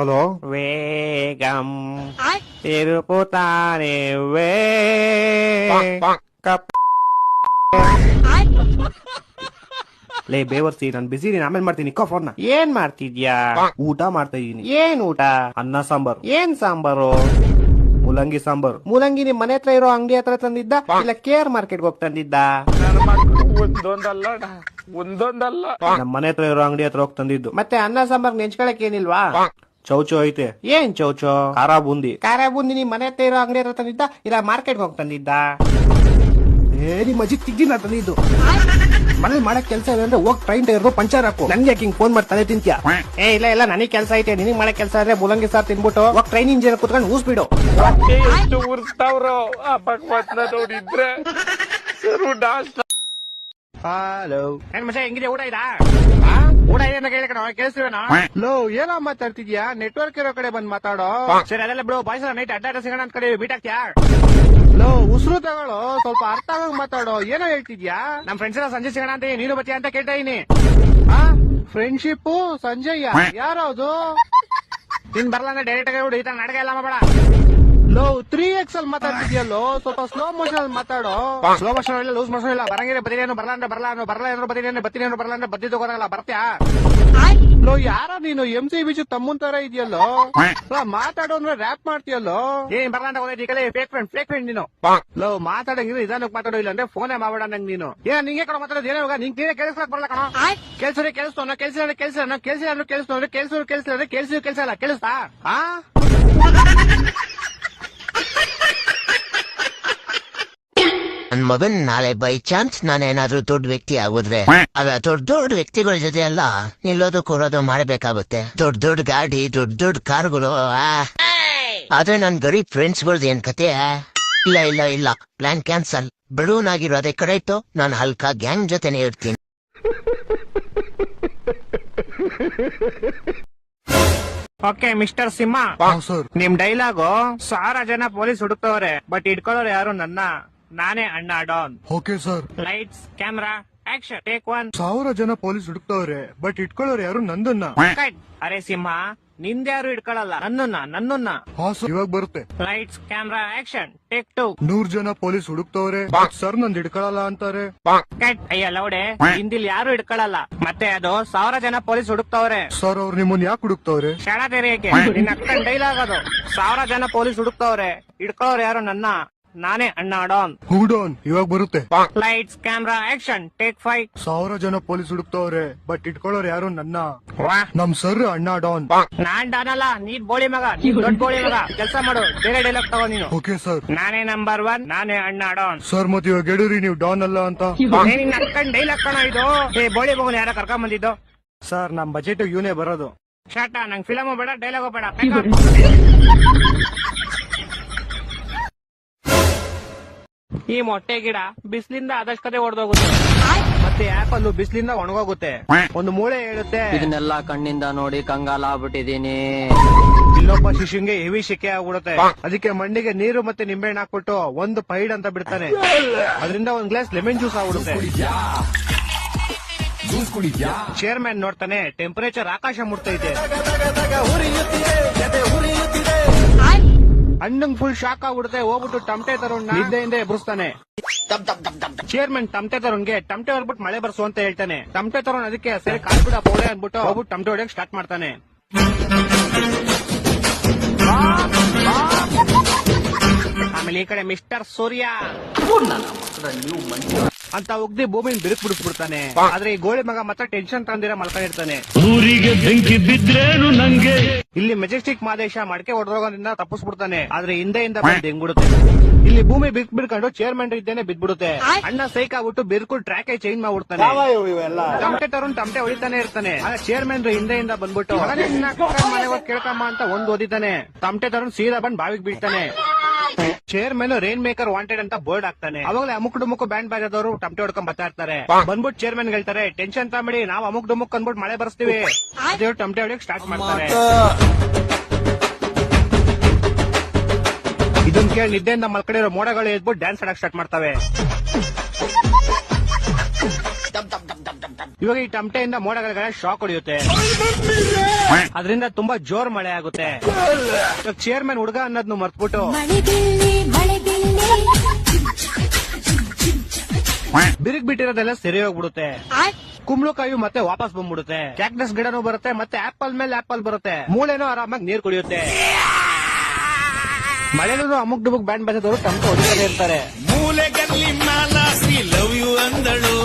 Hello వేగం తిరుపుతానే వే ಲೇ ಬೇವರ್ಸಿ ನಾನು ಬಿಸಿ ನೀನ್ ಆಮೇಲೆ ಮಾಡ್ತೀನಿ ಫೋನ್ ಏನ್ ಮಾಡ್ತಿದ್ಯಾ? ಊಟ ಮಾಡ್ತಾ ಇದೀನಿ. ಏನ್ ಊಟ? ಅನ್ನ ಸಾಂಬಾರ್. ಏನ್ ಸಾಂಬಾರು? ಮುಲಂಗಿ ಸಾಂಬಾರು. ಮುಲಂಗಿ ನಿಮ್ ಮನೆ ಹತ್ರ ಇರೋ ಅಂಗಡಿ ಹತ್ರ ತಂದಿದ್ದ ಇಲ್ಲ ಕೇರ್ ಮಾರ್ಕೆಟ್ ಹೋಗಿ ತಂದಿದ್ದ? ಒಂದೊಂದಲ್ಲ ಒಂದೊಂದಲ್ಲ. ನಮ್ಮ ಮನೆ ಹತ್ರ ಇರೋ ಅಂಗಡಿ ಹತ್ರ ಹೋಗಿ ತಂದಿದ್ದು. ಮತ್ತೆ ಅನ್ನ ಸಾಂಬಾರ್ ನೆಂಚ್ಕೊಳಕ್ ಏನಿಲ್ವಾ? ಚೌಚೌ ಐತೆ. ಏನ್ ಚೌಚೌ? ಖಾರ ಬೂಂದಿ. ಖಾರ ಬೂಂದಿ ನಿಮ್ ಮನೆ ಹತ್ರ ಇರೋ ಅಂಗಡಿ ಹತ್ರ ತಂದಿದ್ದ? ಇಲ್ಲ ಮಾರ್ಕೆಟ್ ಹೋಗಿ ತಂದಿದ್ದ? ಏ ನಿಮ್ ಅಜ್ಜಿ ತಿಗ್ಗಿನ ತಂದಿದ್ದು ಮನೇಲಿ ಮಾಡಕ್ ಕೆಲಸ ಇದೆ ಅಂದ್ರೆ ಹೋಗ್ ಟ್ರೈನ್ ಟೈರ್ದು ಪಂಚರ್ ಹಾಕು. ನನ್ಗೆ ಯಾಕೆ ಹಿಂಗ್ ಫೋನ್ ಮಾಡ್ತಾನೆ ತಿಂತ್ಯಾ? ಏ ಇಲ್ಲ ಇಲ್ಲ ನನಗೆ ಕೆಲಸ ಐತೆ. ನಿನಗ್ ಮಾಡಕ್ ಕೆಲಸ ಆದ್ರೆ ಮುಲಂಗಿ ಸಾರ್ ತಿನ್ಬಿಟ್ಟು ಹೋಗಿ ಟ್ರೈನ್ ಇಂಜಿನ್ ಕುತ್ಕೊಂಡು ಊಸ್ಬಿಡು ಬಿಡು. ಎಷ್ಟು ಉರ್ಸ್ತಾವ್ರೋ ಆ ಭಗವತ್ನ ನೋಡಿದ್ರೆ. ಹಲೋ ಏನ್ ಮಸ ಹೆಂಗಿದೆ? ಊಟ ಇದಾ ಊಟ ಇದೆ ಅಂತ ಕೇಳಿ ಕಣ ಕೇಳಿಸ್ತೀವೇನೋ ಲೋ ಏನೋ ಮಾತಾಡ್ತಿದ್ಯಾ? ನೆಟ್ವರ್ಕ್ ಇರೋ ಕಡೆ ಬಂದ್ ಮಾತಾಡೋ. ಸರಿ ಅದೆಲ್ಲ ಬಿಡು ಬಾಯ್ಸ್ ನೈಟ್ ಅಡ್ಡ ಅಡ್ಡ ಸಿಗೋಣ ಅಂತ ಕಡೆ ಬೀಟ್ ಹಾಕ್ತ್ಯಾ ಲೋ ಉಸಿರು ತಗೊಳ್ಳೋ ಸ್ವಲ್ಪ ಅರ್ಥ ಆಗಂಗ್ ಮಾತಾಡೋ ಏನೋ ಹೇಳ್ತಿದ್ಯಾ? ನಮ್ ಫ್ರೆಂಡ್ಸ್ ಎಲ್ಲ ಸಂಜೆ ಸಿಗೋಣ ಅಂತ ನೀನು ಬತ್ತೀಯ ಅಂತ ಕೇಳ್ತಾ ಇದೀನಿ. ಫ್ರೆಂಡ್ಶಿಪ್ ಸಂಜಯ್? ಯಾರದು? ನೀನ್ ಬರಲ್ಲ ಅಂದ್ರೆ ಡೈರೆಕ್ಟ್ ಆಗಿ ಈ ತರ ನಾಟಕ ಎಲ್ಲ ಮಾಡಬೇಡ. ಲೋ ತ್ರೀ ಎಕ್ಸ್ ಅಲ್ಲಿ ಮಾತಾಡ್ತಿದ್ಯಲ್ಲೋ? ಸ್ವಲ್ಪ ಸ್ಲೋ ಮೋಷನ್ ಅಲ್ಲಿ ಮಾತಾಡೋ? ಸ್ಲೋ ಮೋಷನ್ ಇಲ್ಲ ಲೂಸ್ ಮೋಷನ್ ಇಲ್ಲ. ಬರಂಗಿರ ಬದಿನೇನು ಬರಲ್ಲ ಅಂದ್ರೆ ಬರಲ್ಲ ಅನ್ನೋ ಬರಲ್ಲ ಅಂದ್ರೆ ಬದಿನೇನು ಏನೋ ಬರಲ್ಲ ಅಂದ್ರೆ ಬದ್ದಿ ತಗೋರಲ್ಲ ಬರ್ತ್ಯಾ? ಲೋ ಯಾರ ನೀನು ಎಂ ಸಿ ಬಿಜು ತಮ್ಮನ್ ತರ ಇದೆಯಲ್ಲೋ? ಮಾತಾಡೋ ಅಂದ್ರೆ ರ್ಯಾಪ್ ಮಾಡ್ತೀಯಲ್ಲೋ? ಏನ್ ಬರಲ್ಲ ಅಂತ ಹೋಗಿ ಕಲೆ ಫೇಕ್ ಫ್ರೆಂಡ್ ಫೇಕ್ ಫ್ರೆಂಡ್ ನೀನು. ಲೋ ಮಾತಾಡಂಗಿದ್ರೆ ನಿಧಾನಕ್ಕೆ ಮಾತಾಡೋ ಇಲ್ಲ ಅಂದ್ರೆ ಫೋನೇ ಮಾಡಬೇಡ ನಂಗೆ ನೀನು. ಏನ್ ನಿಂಗೆ ಕಡೆ ಮಾತಾಡೋದು ಏನೋ ನಿಂಗೆ ನೀನೇ ಕೇಳಿಸ್ಲಕ್ ಬರಲ್ಲ ಕಣ. ಕೆಲ್ಸರೇ ಕೆಲ್ಸೋ ಕೆಲ್ಸ ಕೆಲ್ಸ ಕೆಲ್ಸ ಕೆಲ್ಸ ಅಂದ್ರೆ ಕೆಲ್ಸ ಕೆಲ್ಸ ಕೆಲಸ ಕೆಲ್ಸ ಕೆಲ್ಸ ಅಲ್ಲ ಕೇಳಿಸ್ತಾ? ಆ? ನನ್ ಮಗನ್ ನಾಳೆ ಬೈ ಚಾನ್ಸ್ ನಾನೇನಾದ್ರೂ ದೊಡ್ಡ ವ್ಯಕ್ತಿ ಆಗುದ್ರೆ, ಅದ ದೊಡ್ಡ ದೊಡ್ಡ ವ್ಯಕ್ತಿಗಳ ಜೊತೆ ಎಲ್ಲ ನಿಲ್ಲೋದು ಕೂರೋದು ಮಾಡಬೇಕಾಗುತ್ತೆ. ದೊಡ್ಡ ದೊಡ್ಡ ಗಾಡಿ, ದೊಡ್ಡ ದೊಡ್ಡ ಕಾರ್ಗಳು. ಆದ್ರೆ ನನ್ ಗರೀಬ್ ಫ್ರೆಂಡ್ಸ್ ಗಳ್ದು ಏನ್ ಕತೆ ಇಲ್ಲ ಇಲ್ಲ ಇಲ್ಲ. ಪ್ಲಾನ್ ಕ್ಯಾನ್ಸಲ್ ಬಿಡೂನ್ ಆಗಿರೋ ಅದೇ ಕಡೆ ಇತ್ತು ನಾನು ಹಲ್ಕ ಗ್ಯಾಂಗ್ ಜೊತೆನೆ ಇರ್ತೀನಿ. ಓಕೆ ಮಿಸ್ಟರ್ ಸಿಂಹ ಸರ್ ನಿಮ್ ಡೈಲಾಗು ಸಾರ ಜನ ಪೊಲೀಸ್ ಹುಡುಕ್ತವ್ರೆ ಬಟ್ ಇಟ್ಕೊಳ್ಳೋರು ಯಾರು ನನ್ನ ನಾನೇ ಅಣ್ಣ don. Okay sir lights camera action take one ಸಾವಿರ ಜನ ಪೊಲೀಸ್ ಹುಡುಕ್ತವ್ರೆ ಬಟ್ ಇಟ್ಕೊಳ್ಳೋರು ಯಾರು ನಂದನ್ನ? ಅರೆ ಸಿಂಹ ನಿಂದ್ಯಾರು ಇಟ್ಕೊಳ್ಳಲ್ಲ ನನ್ನನ್ನ ನನ್ನನ್ನ. ಹಾ ಇವಾಗ ಬರುತ್ತೆ. Lights camera action take two ನೂರ್ ಜನ ಪೊಲೀಸ್ ಹುಡುಕ್ತವ್ರೆ ಸರ್ ನಂದ್ ಹಿಡ್ಕೊಳಲ್ಲ ಅಂತಾರೆ. ಕಟ್ ಅಯ್ಯ ಲೌಡೆ. ಹಿಂದಿಲ್ ಯಾರು ಇಟ್ಕೊಳ್ಳಲ್ಲ. ಮತ್ತೆ ಅದು ಸಾವಿರ ಜನ ಪೊಲೀಸ್ ಹುಡುಕ್ತವ್ರೆ. ಸರ್ ಅವ್ರು ನಿಮ್ಮನ್ ಯಾಕೆ ಹುಡುಕ್ತವ್ರೆ? ಶಾಲಾ ತೆರೆಯಕ್ಕೆ ನಿನ್ನ ಅಕ್ಕನ್ ಡೈಲಾಗ್ ಅದು. ಸಾವಿರ ಜನ ಪೊಲೀಸ್ ಹುಡುಕ್ತವ್ರೆ. ಇಟ್ಕೊಳ್ಳೋರು ಯಾರು ನನ್ನ? ನಾನೇ ಅಣ್ಣ ಡಾನ್ ಹುಡೋನ್ ಇವಾಗ ಬರುತ್ತೆ. Lights camera action take five ಸಾವಿರ ಜನ ಪೊಲೀಸ್ ಹುಡುಕ್ತವ್ರೆ ಬಟ್ ಇಟ್ಕೊಳ್ಳೋರು ಯಾರು ನನ್ನ? ನಮ್ ಸರ್ ಅಣ್ಣ ಡಾನ್ ನಾನ್ ಡಾನ್ ಅಲ್ಲ ನೀನ್ ಬೋಳಿ ಮಗ ದೊಡ್ಡ ಬೋಳಿ ಮಗ. ಕೆಲಸ ಮಾಡು ಬೇರೆ ಡೈಲಾಗ್ ತಗೋ ನೀನು. ಓಕೆ ಸರ್ ನಾನೇ ನಂಬರ್ ಒನ್ ನಾನೇ ಅಣ್ಣ ಡಾನ್ ಸರ್ ಮತ್ ಇವಾಗ ಹೇಳಿರಿ ನೀವು ಡಾನ್ ಅಲ್ಲ ಅಂತ. ನಿನ್ನ ಡೈಲಾಗ್ ಕಣ ಇದು. ಏ ಬೋಳಿ ಮಗನ್ ಯಾರ ಕರ್ಕೊಂಡ್ ಬಂದಿದ್ದು. ಸರ್ ನಮ್ ಬಜೆಟ್ ಇವನೇ ಬರೋದು. ಶಾಟ ನಂಗ್ ಫಿಲಮ್ ಬೇಡ ಡೈಲಾಗ್ ಬೇಡ. ಈ ಮೊಟ್ಟೆ ಗಿಡ ಬಿಸಿಲಿಂದ ಆದಷ್ಟು ಹೊಡೆದೋಗುತ್ತೆ ಮತ್ತೆ ಆಪಲ್ಲು ಬಿಸಿಲಿಂದ ಒಣಗೋಗುತ್ತೆ. ಒಂದು ಮೂಳೆ ಹೇಳುತ್ತೆ ಇದನ್ನೆಲ್ಲ ಕಣ್ಣಿಂದ ನೋಡಿ ಕಂಗಾಲ ಆಗ್ಬಿಟ್ಟಿದೀನಿ ಇಲ್ಲೊಬ್ಬ ಶಿಶುಂಗೆ ಹೆವಿ ಶಿಕೆ ಆಗ್ಬಿಡುತ್ತೆ. ಅದಕ್ಕೆ ಮಣ್ಣಿಗೆ ನೀರು ಮತ್ತೆ ನಿಂಬೆಹಣ್ಣು ಹಾಕ್ಬಿಟ್ಟು ಒಂದು ಪೈಡ್ ಅಂತ ಬಿಡ್ತಾನೆ. ಅದರಿಂದ ಒಂದ್ ಗ್ಲಾಸ್ ಲೆಮನ್ ಜ್ಯೂಸ್ ಆಗ್ಬಿಡುತ್ತೆ. ಚೇರ್ಮನ್ ನೋಡ್ತಾನೆ ಟೆಂಪರೇಚರ್ ಆಕಾಶ ಮುಟ್ತೈತೆ. ಹಣ್ಣಂಗ್ ಫುಲ್ ಶಾಕ್ ಆಗ್ಬಿಡುತ್ತೆ. ಹೋಗ್ಬಿಟ್ಟು ಟಮಟೆ ತರುಣ್ ನಿದ್ದೆಯಿಂದ ಎಬ್ರಿಸ್ತಾನೆ. ಚೇರ್ಮನ್ ಟಮಟೆ ತರುಣ್ಗೆ, ಟಮಟೆ ಹೊರ್ಬಿಟ್ಟು ಮಳೆ ಬರ್ಸು ಅಂತ ಹೇಳ್ತಾನೆ. ಟಮಟೆ ತರುಣ್ ಅದಕ್ಕೆ ಸರಿ ಕಾಲ್ ಬಿಡ ಪೌಡೆ ಅಂದ್ಬಿಟ್ಟು ಹೋಗ್ಬಿಟ್ಟು ಟಮಟೆ ಹೊಡೆಯಕ್ ಸ್ಟಾರ್ಟ್ ಮಾಡ್ತಾನೆ. ಆಮೇಲೆ ಈ ಕಡೆ ಮಿಸ್ಟರ್ ಸೂರ್ಯ. ಅಂತ ಒಗ್ದಿ ಭೂಮಿನ ಬಿರುಕ್ ಬಿಡಿಸ್ಬಿಡ್ತಾನೆ. ಆದ್ರೆ ಈ ಗೋಳಿ ಮಗ ಮಾತ್ರ ಟೆನ್ಷನ್ ತಂದಿರ ಮಲ್ಕೊಂಡಿರ್ತಾನೆ ಊರಿಗೆ ಬೆಂಕಿ ಬಿದ್ರೇನು ನಂಗೆ? ಇಲ್ಲಿ ಮೆಜೆಸ್ಟಿಕ್ ಮಾದೇಶ ಮಡಕೆ ಹೊಡೆದೋಗೋದ್ರಿಂದ ತಪ್ಪಿಸ್ಬಿಡ್ತಾನೆ. ಆದ್ರೆ ಹಿಂದೆಯಿಂದ ಬಂದು ಹೆಂಗ್ಬಿಡುತ್ತೆ? ಇಲ್ಲಿ ಭೂಮಿ ಬಿಕ್ ಬಿಡ್ಕೊಂಡು ಚೇರ್ಮನ್ ಇದ್ದೇನೆ ಬಿದ್ಬಿಡುತ್ತೆ. ಅಣ್ಣ ಸೈಕ್ ಆಗ್ಬಿಟ್ಟು ಬಿರ್ಕು ಟ್ರ್ಯಾಕ್ ಚೇಂಜ್ ಮಾಡ್ಬಿಡ್ತಾನೆ. ತಮಟೆ ತರುಣ್ ತಮಟೆ ಹೊಡಿತಾನೆ ಇರ್ತಾನೆ. ಚೇರ್ಮನ್ ಚೇರ್ಮನ್ ಹಿಂದೆಯಿಂದ ಬಂದ್ಬಿಟ್ಟು ಮನೆ ಹೋಗಿ ಕೇಳ್ಕಮ್ಮ ಅಂತ ಒಂದ್ ಓದಿತಾನೆ ತಮಟೆ ತರುಣ್ ಸೀದಾ ಬಂದ್ ಬಾವಿಗೆ ಬೀಳ್ತಾನೆ. ಚೇರ್ಮನ್ ರೈನ್ ಮೇಕರ್ ವಾಂಟೆಡ್ ಅಂತ ಬೋರ್ಡ್ ಹಾಕ್ತಾನೆ ಅವಾಗಲೇ ಅಮುಕ್ ಡುಮುಕ್ ಬ್ಯಾಂಡ್ ಬಾಜಾದವರು ಟಮಟೆ ಹೊಡ್ಕೊಂಡ್ ಬರ್ತಾ ಇರ್ತಾರೆ ಬಂದ್ಬಿಟ್ಟು ಚೇರ್ಮನ್ ಹೇಳ್ತಾರೆ ಟೆನ್ಷನ್ ತಗೊಂಬಿಡಿ ನಾವು ಅಮುಕ್ ಡುಮುಕ್ ಅಂದ್ಬಿಟ್ಟು ಮಳೆ ಬರ್ಸ್ತೀವಿ. ದೇವ್ರು ಟಮಟೆ ಹೊಡಿಯಕ್ ಸ್ಟಾರ್ಟ್ ಮಾಡ್ತಾರೆ. ಇದನ್ ಕೇಳಿ ನಿದ್ದೆಯಿಂದ ಇರೋ ಮೋಡಗಳು ಎದ್ಬಿಟ್ಟು ಡ್ಯಾನ್ಸ್ ಆಡಕ್ ಸ್ಟಾರ್ಟ್ ಮಾಡ್ತವೆ. ಇವಾಗ ಈ ಟಮಟೆಯಿಂದ ಮೋಡಗಳ ಶಾಕ್ ಹೊಡೆಯುತ್ತೆ. ಅದರಿಂದ ತುಂಬಾ ಜೋರ್ ಮಳೆ ಆಗುತ್ತೆ. ಚೇರ್ಮನ್ ಹುಡುಗ ಅನ್ನೋದ್ನು ಮರ್ತ್ಬಿಟ್ಟು. ಬಿರುಗ್ ಬಿಟ್ಟಿರೋದೆಲ್ಲ ಸರಿ ಹೋಗ್ಬಿಡುತ್ತೆ. ಕುಂಬಳಕಾಯಿ ಮತ್ತೆ ವಾಪಸ್ ಬಂದ್ಬಿಡುತ್ತೆ. ಕ್ಯಾಕ್ಟಸ್ ಗಿಡನೂ ಬರುತ್ತೆ ಮತ್ತೆ ಆಪಲ್ ಮೇಲೆ ಆಪಲ್ ಬರುತ್ತೆ. ಮೂಳೆನೂ ಆರಾಮಾಗಿ ನೀರ್ ಕುಡಿಯುತ್ತೆ. ಮಳೆನೂ ಅಮುಕ್ ಡುಬುಕ್ ಬ್ಯಾಂಡ್ ಬಜದವರು ತಮ್ಮ ಹೊಡಿತಾನೆ ಇರ್ತಾರೆ. ಮೂಲೆಗಲ್ಲಿ ಮಾಲಾಸಿ ಲವ್ ಯು ಅಂದಳು.